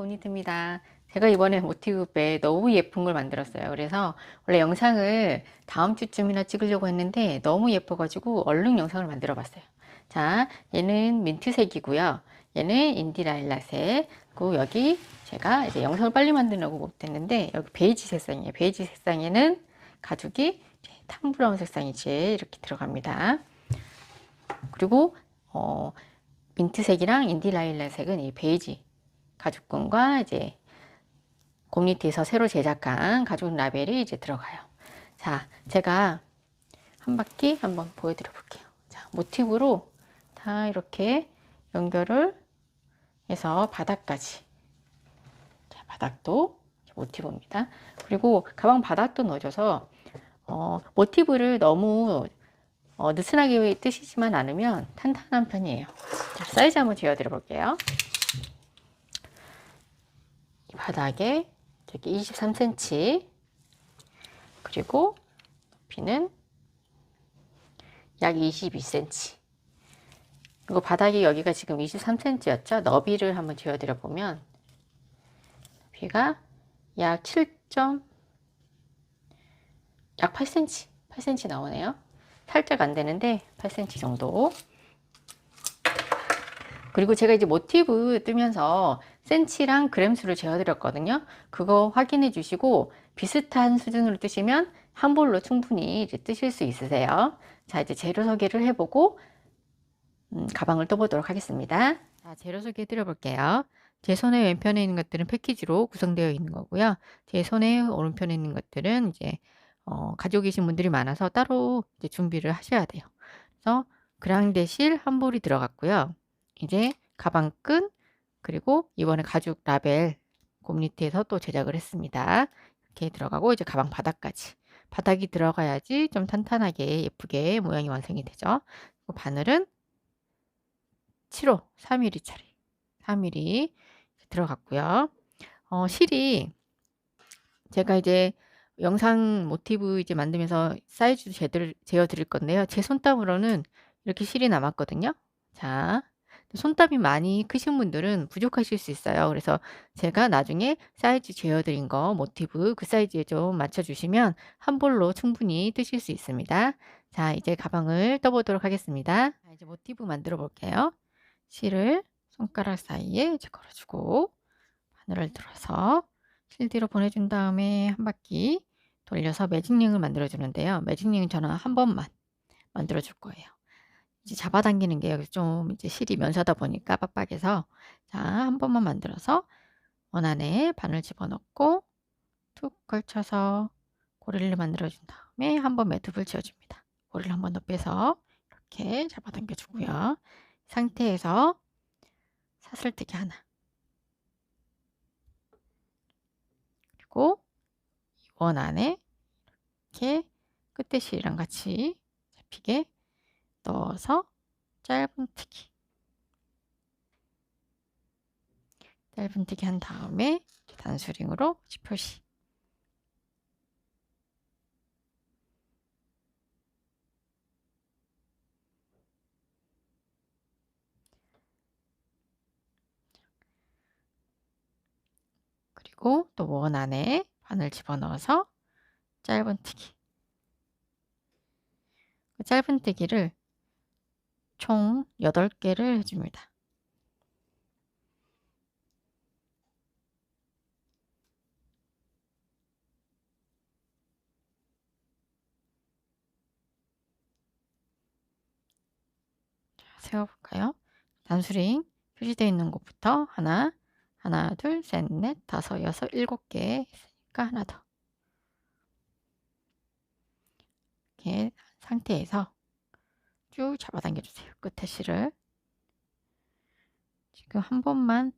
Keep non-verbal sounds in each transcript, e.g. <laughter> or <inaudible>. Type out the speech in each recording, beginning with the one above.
고니트입니다. 제가 이번에 모티브배 너무 예쁜 걸 만들었어요. 그래서 원래 영상을 다음 주쯤이나 찍으려고 했는데 너무 예뻐가지고 얼른 영상을 만들어 봤어요. 자, 얘는 민트색이고요. 얘는 인디라일라색. 그리고 여기 제가 이제 영상을 빨리 만들려고 못했는데 여기 베이지 색상이에요. 베이지 색상에는 가죽이 이제 탐브라운 색상이 이제 이렇게 들어갑니다. 그리고 어, 민트색이랑 인디라일라색은 이 베이지 가죽끈과 이제 곰니트에서 새로 제작한 가죽 라벨이 이제 들어가요. 자, 제가 한 바퀴 한번 보여드려 볼게요. 자, 모티브로 다 이렇게 연결을 해서 바닥까지. 자, 바닥도 모티브입니다. 그리고 가방 바닥도 넣어줘서 어, 모티브를 너무 어, 느슨하게 뜨시지만 않으면 탄탄한 편이에요. 자, 사이즈 한번 재어드려 볼게요. 이 바닥에 저기 23cm 그리고 높이는 약 22cm 그리고 바닥이 여기가 지금 23cm였죠? 너비를 한번 재어드려 보면 높이가 약 7. 약 8cm 8cm 나오네요. 살짝 안 되는데 8cm 정도. 그리고 제가 이제 모티브 뜨면서 센치랑 그램 수를 재어드렸거든요. 그거 확인해 주시고 비슷한 수준으로 뜨시면 한 볼로 충분히 뜨실 수 있으세요. 자, 이제 재료 소개를 해보고 음, 가방을 떠보도록 하겠습니다. 자, 재료 소개 해 드려볼게요. 제 손의 왼편에 있는 것들은 패키지로 구성되어 있는 거고요. 제 손의 오른편에 있는 것들은 이제 어, 가지고 계신 분들이 많아서 따로 이제 준비를 하셔야 돼요. 그래서 그랑데실 한 볼이 들어갔고요. 이제 가방끈 그리고 이번에 가죽 라벨 곰니트에서 또 제작을 했습니다. 이렇게 들어가고 이제 가방 바닥까지 바닥이 들어가야지 좀 탄탄하게 예쁘게 모양이 완성이 되죠. 그리고 바늘은 7호 3mm짜리 3mm 들어갔고요. 어, 실이 제가 이제 영상 모티브 이제 만들면서 사이즈 제대로 재어 드릴 건데요. 제 손땀으로는 이렇게 실이 남았거든요. 자, 손땀이 많이 크신 분들은 부족하실 수 있어요. 그래서 제가 나중에 사이즈 재어드린 거 모티브 그 사이즈에 좀 맞춰주시면 한 볼로 충분히 뜨실 수 있습니다. 자 이제 가방을 떠보도록 하겠습니다. 자, 이제 모티브 만들어 볼게요. 실을 손가락 사이에 이제 걸어주고 바늘을 들어서 실 뒤로 보내준 다음에 한 바퀴 돌려서 매직링을 만들어 주는데요. 매직링은 저는 한 번만 만들어 줄 거예요. 이제 잡아당기는 게 좀 이제 실이 면사다 보니까 빡빡해서 자, 한 번만 만들어서 원 안에 바늘 집어넣고 툭 걸쳐서 고리를 만들어 준 다음에 한 번 매듭을 지어줍니다. 고리를 한 번 더 빼서 이렇게 잡아당겨 주고요. 상태에서 사슬뜨기 하나 그리고 원 안에 이렇게 끝에 실이랑 같이 잡히게 넣어서 짧은뜨기 짧은뜨기 한 다음에 단수링으로 표시. 그리고 또 원 안에 바늘 집어넣어서 짧은뜨기 그 짧은뜨기를 총 8개를 해줍니다. 세워볼까요? 단수링 표시되어 있는 곳부터 하나, 하나, 둘, 셋, 넷, 다섯, 여섯, 일곱 개 했으니까 하나 더. 이렇게 상태에서 쭉 잡아당겨 주세요. 끝에 실을. 지금 한 번만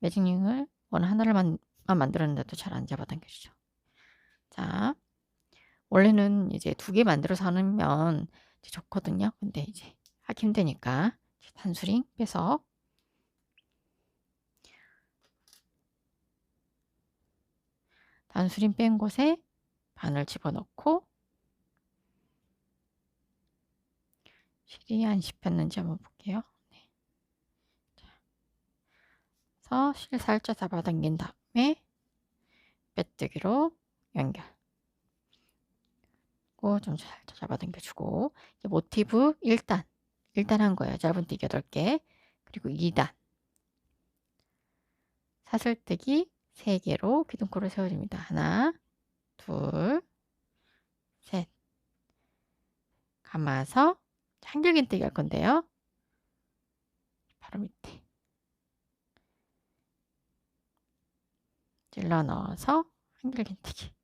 매직링을 원 하나를만 만들었는데도 잘 안 잡아당겨 주죠. 자, 원래는 이제 두 개 만들어서 하면 좋거든요. 근데 이제 하기 힘드니까 단수링 빼서 단수링 뺀 곳에 바늘 집어넣고 실이 안 씹혔는지 한번 볼게요. 네. 자, 그래서 실 살짝 잡아당긴 다음에 빼뜨기로 연결. 좀 살짝 잡아당겨주고 이제 모티브 1단 1단 한 거예요. 짧은뜨기 8개 그리고 2단 사슬뜨기 3개로 기둥코를 세워줍니다. 하나 둘셋 감아서 한길긴뜨기 할 건데요. 바로 밑에. 찔러 넣어서 한길긴뜨기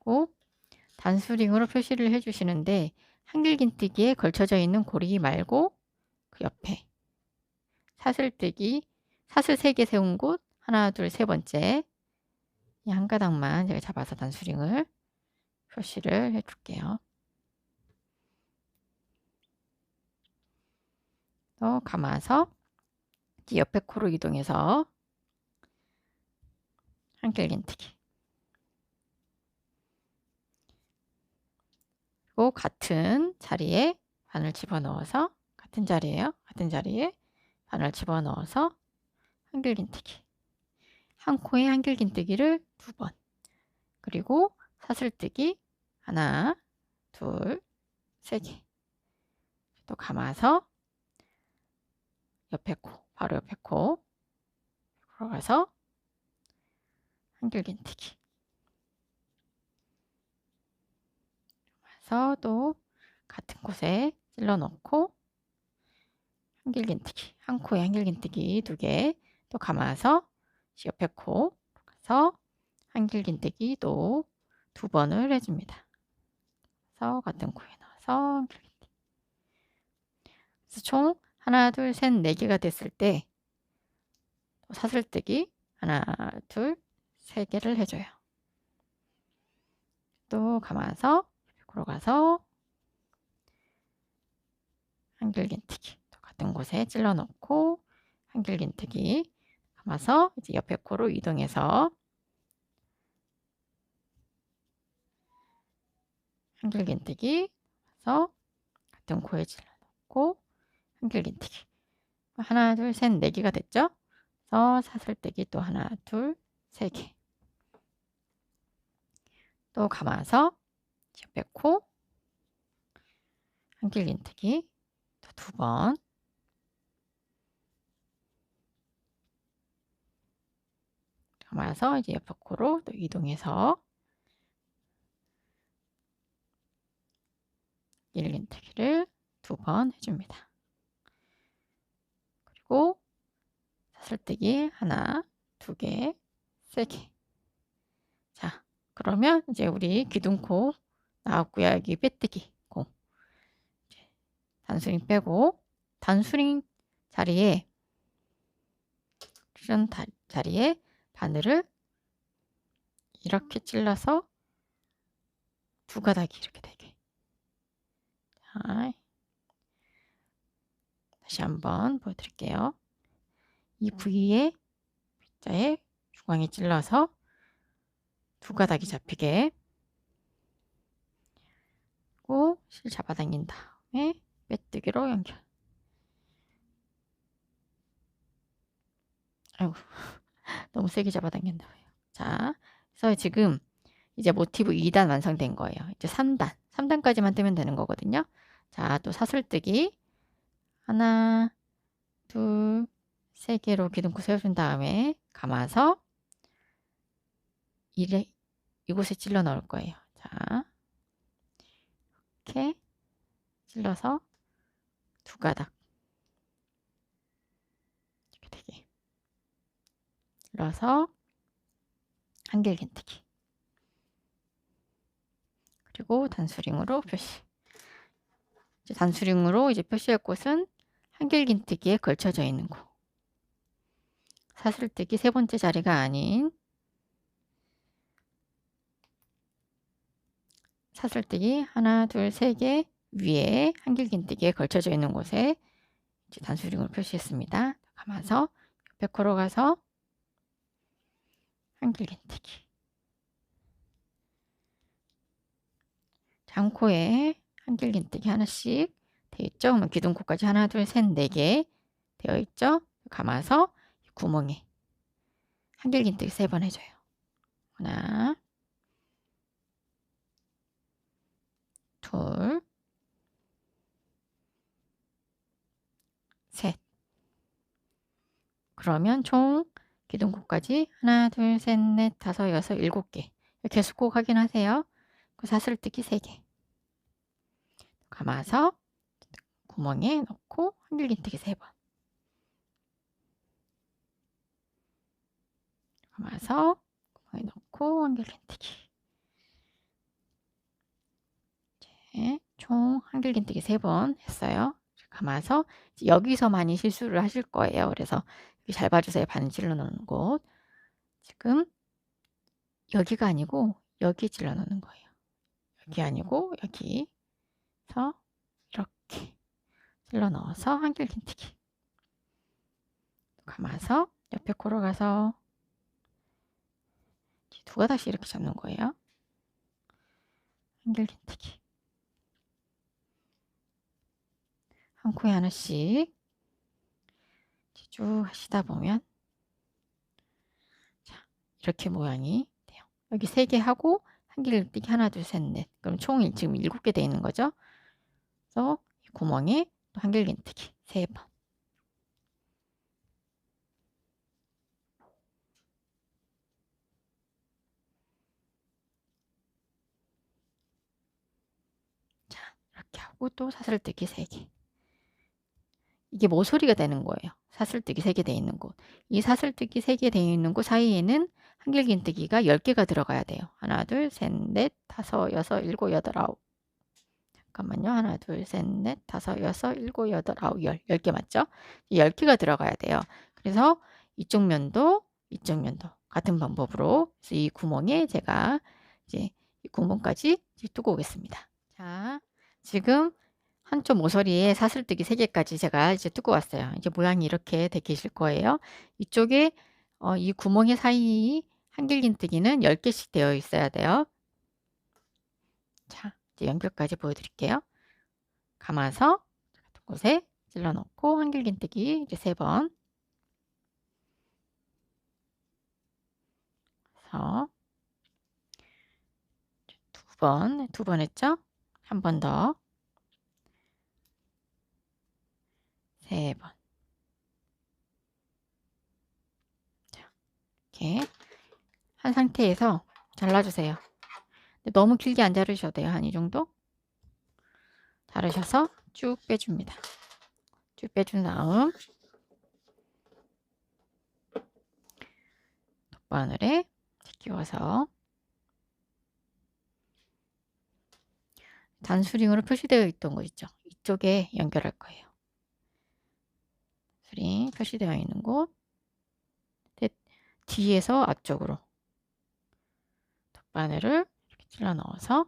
고 단수링으로 표시를 해주시는데 한길긴뜨기에 걸쳐져 있는 고리 말고 그 옆에 사슬뜨기 사슬 3개 세운 곳 하나 둘 세 번째. 이 한 가닥만 제가 잡아서 단수링을 표시를 해줄게요. 또 감아서 옆에 코로 이동해서 한길긴뜨기 그리고 같은 자리에 바늘 집어넣어서 같은 자리에요. 같은 자리에 바늘 집어넣어서 한길긴뜨기 한 코에 한길긴뜨기를 두 번. 그리고 사슬뜨기 하나 둘 세 개 또 감아서 옆에 코 바로 옆에 코. 들어가서 한길긴뜨기. 그래서 또 같은 곳에 찔러 넣고 한길긴뜨기 한 코에 한길긴뜨기 두 개 또 감아서 옆에 코 가서 한길긴뜨기 또 두 번을 해줍니다. 그래서 같은 코에 넣어서 한길긴뜨기 그래서 총 하나 둘 셋 네 개가 됐을 때 사슬뜨기 하나 둘 세 개를 해줘요. 또 감아서 옆으로 가서 한길긴뜨기 또 같은 곳에 찔러 넣고 한길긴뜨기 감아서 이제 옆에 코로 이동해서 한길긴뜨기 해서 같은 코에 찔러 넣고 한길긴뜨기. 하나 둘 셋 네 개가 됐죠? 그래서 사슬뜨기 또 하나 둘 세 개 또 감아서 옆에 코 한길긴뜨기 또 두 번. 감아서 이제 옆에 코로 또 이동해서 길긴뜨기를 두 번 해줍니다. 그리고 사슬뜨기 하나, 두 개, 세 개. 자, 그러면 이제 우리 기둥코 나왔고요. 여기 빼뜨기 공. 단수링 빼고 단수링 자리에 이런 자리에 바늘을 이렇게 찔러서 두 가닥이 이렇게 되게. 자, 다시 한번 보여드릴게요. 이 부위에 자에 중앙에 찔러서 두 가닥이 잡히게 그리고 실 잡아당긴 다음에 빼뜨기로 연결. 아이고 <laughs> 너무 세게 잡아당긴다 자 그래서 지금 이제 모티브 2단 완성된 거예요. 이제 3단 3단까지만 뜨면 되는 거거든요. 자 또 사슬뜨기. 하나 둘 세 개로 기둥코 세워준 다음에 감아서 이래, 이곳에 찔러 넣을 거예요. 자 이렇게 찔러서 두 가닥. 이렇게 되게. 찔러서 한길 긴뜨기 그리고 단수링으로 표시 이제 단수링으로 이제 표시할 곳은 한길긴뜨기에 걸쳐져 있는 곳. 사슬뜨기 세 번째 자리가 아닌 사슬뜨기 하나, 둘, 세 개 위에 한길긴뜨기에 걸쳐져 있는 곳에 이제 단수링을 표시했습니다. 감아서 옆에 코로 가서 한길긴뜨기 장코에 한길긴뜨기 하나씩 되어 있죠? 그러면 기둥코까지 하나, 둘, 셋, 네 개 되어 있죠? 감아서 이 구멍에 한길긴뜨기 세 번 해줘요. 하나, 둘, 셋. 그러면 총 기둥코까지 하나, 둘, 셋, 넷, 다섯, 여섯, 일곱 개. 계속 꼭 확인하세요. 그 사슬뜨기 세 개. 감아서 구멍에 넣고 한길긴뜨기 세 번. 감아서 구멍에 넣고 한길긴뜨기. 이제 총 한길긴뜨기 세번 했어요. 감아서 여기서 많이 실수를 하실 거예요. 그래서 잘 봐주세요. 바느질러 놓는 곳. 지금 여기가 아니고 여기 찔러 놓는 거예요. 여기 아니고 여기서 이렇게 찔러 넣어서 한길긴뜨기. 감아서 옆에 코로 가서 두 가닥씩 이렇게 잡는 거예요. 한길긴뜨기. 한 코에 하나씩 쭉 하시다 보면 자 이렇게 모양이 돼요. 여기 세 개 하고 한길뜨기 하나 둘 셋 넷 그럼 총 지금 일곱 개 돼 있는 거죠. 그래서 이 구멍에 또 한길긴뜨기 세 번. 자 이렇게 하고 또 사슬뜨기 세 개. 이게 모서리가 되는 거예요. 사슬뜨기 3개 돼 있는 곳. 이 사슬뜨기 3개 돼 있는 곳 사이에는 한길긴뜨기가 10개가 들어가야 돼요. 하나, 둘, 셋, 넷, 다섯, 여섯, 일곱, 여덟, 아홉. 잠깐만요. 하나, 둘, 셋, 넷, 다섯, 여섯, 일곱, 여덟, 아홉, 열. 10개 맞죠? 10개가 들어가야 돼요. 그래서 이쪽 면도, 이쪽 면도 같은 방법으로 이 구멍에 제가 이제 이 구멍까지 뚜고 오겠습니다. 자, 지금 한쪽 모서리에 사슬뜨기 3개까지 제가 이제 뜯고 왔어요. 이제 모양이 이렇게 되 계실 거예요. 이쪽에 어, 이 구멍의 사이 한길긴뜨기는 10개씩 되어 있어야 돼요. 자, 이제 연결까지 보여드릴게요. 감아서 같은 곳에 찔러 넣고 한길긴뜨기 이제 3번 그래서 두 번, 두 번 했죠? 한 번 더. 세 번. 자, 이렇게 한 상태에서 잘라주세요. 너무 길게 안 자르셔도 돼요. 한 이 정도? 자르셔서 쭉 빼줍니다. 쭉 빼준 다음 돗바늘에 끼워서 단수링으로 표시되어 있던 거 있죠? 이쪽에 연결할 거예요. 스프링 표시되어 있는 곳 뒤에서 앞쪽으로 덧바늘을 이렇게 찔러 넣어서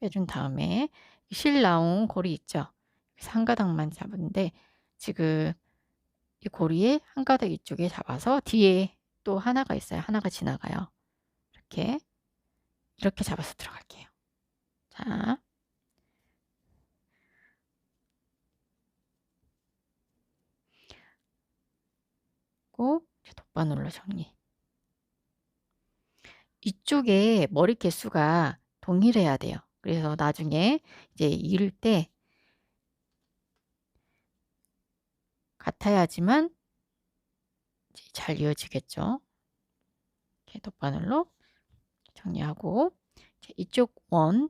빼준 다음에 실 나온 고리 있죠. 한 가닥만 잡은데 지금 이 고리에 한 가닥 이쪽에 잡아서 뒤에 또 하나가 있어요. 하나가 지나가요. 이렇게 이렇게 잡아서 들어갈게요. 자, 하고 돗바늘로 정리. 이쪽에 머리 개수가 동일해야 돼요. 그래서 나중에 이제 이을 때 같아야지만 잘 이어지겠죠. 이렇게 돗바늘로 정리하고 이쪽 원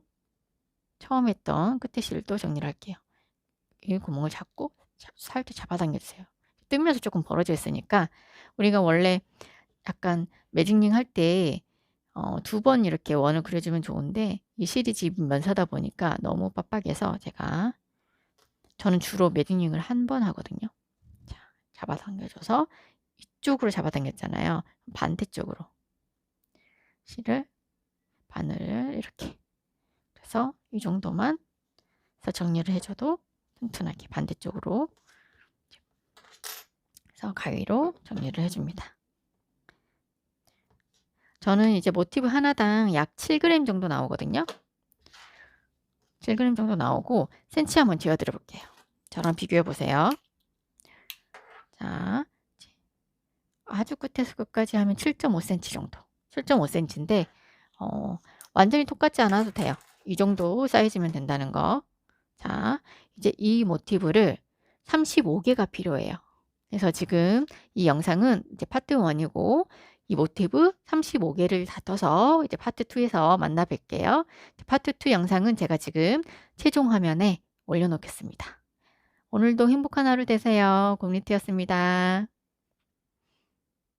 처음 했던 끝에 실도 정리를 할게요. 이 구멍을 잡고 살짝 잡아당겨 주세요. 뜨면서 조금 벌어져 있으니까 우리가 원래 약간 매직링 할 때 어, 두 번 이렇게 원을 그려주면 좋은데 이 지금 면사다 보니까 너무 빡빡해서 제가 저는 주로 매직링을 한 번 하거든요. 자, 잡아당겨줘서 이쪽으로 잡아당겼잖아요. 반대쪽으로 실을 바늘을 이렇게 그래서 이 정도만 정리를 해줘도 튼튼하게 반대쪽으로 그래서 가위로 정리를 해줍니다. 저는 이제 모티브 하나당 약 7g 정도 나오거든요. 7g 정도 나오고 센치 한번 지어드려 볼게요. 저랑 비교해 보세요. 자, 아주 끝에서 끝까지 하면 7.5cm 정도. 7.5cm인데 어, 완전히 똑같지 않아도 돼요. 이 정도 사이즈면 된다는 거. 자, 이제 이 모티브를 35개가 필요해요. 그래서 지금 이 영상은 이제 파트 1이고 이 모티브 35개를 다 떠서 이제 파트 2에서 만나 뵐게요. 파트 2 영상은 제가 지금 최종 화면에 올려놓겠습니다. 오늘도 행복한 하루 되세요. 공리티였습니다.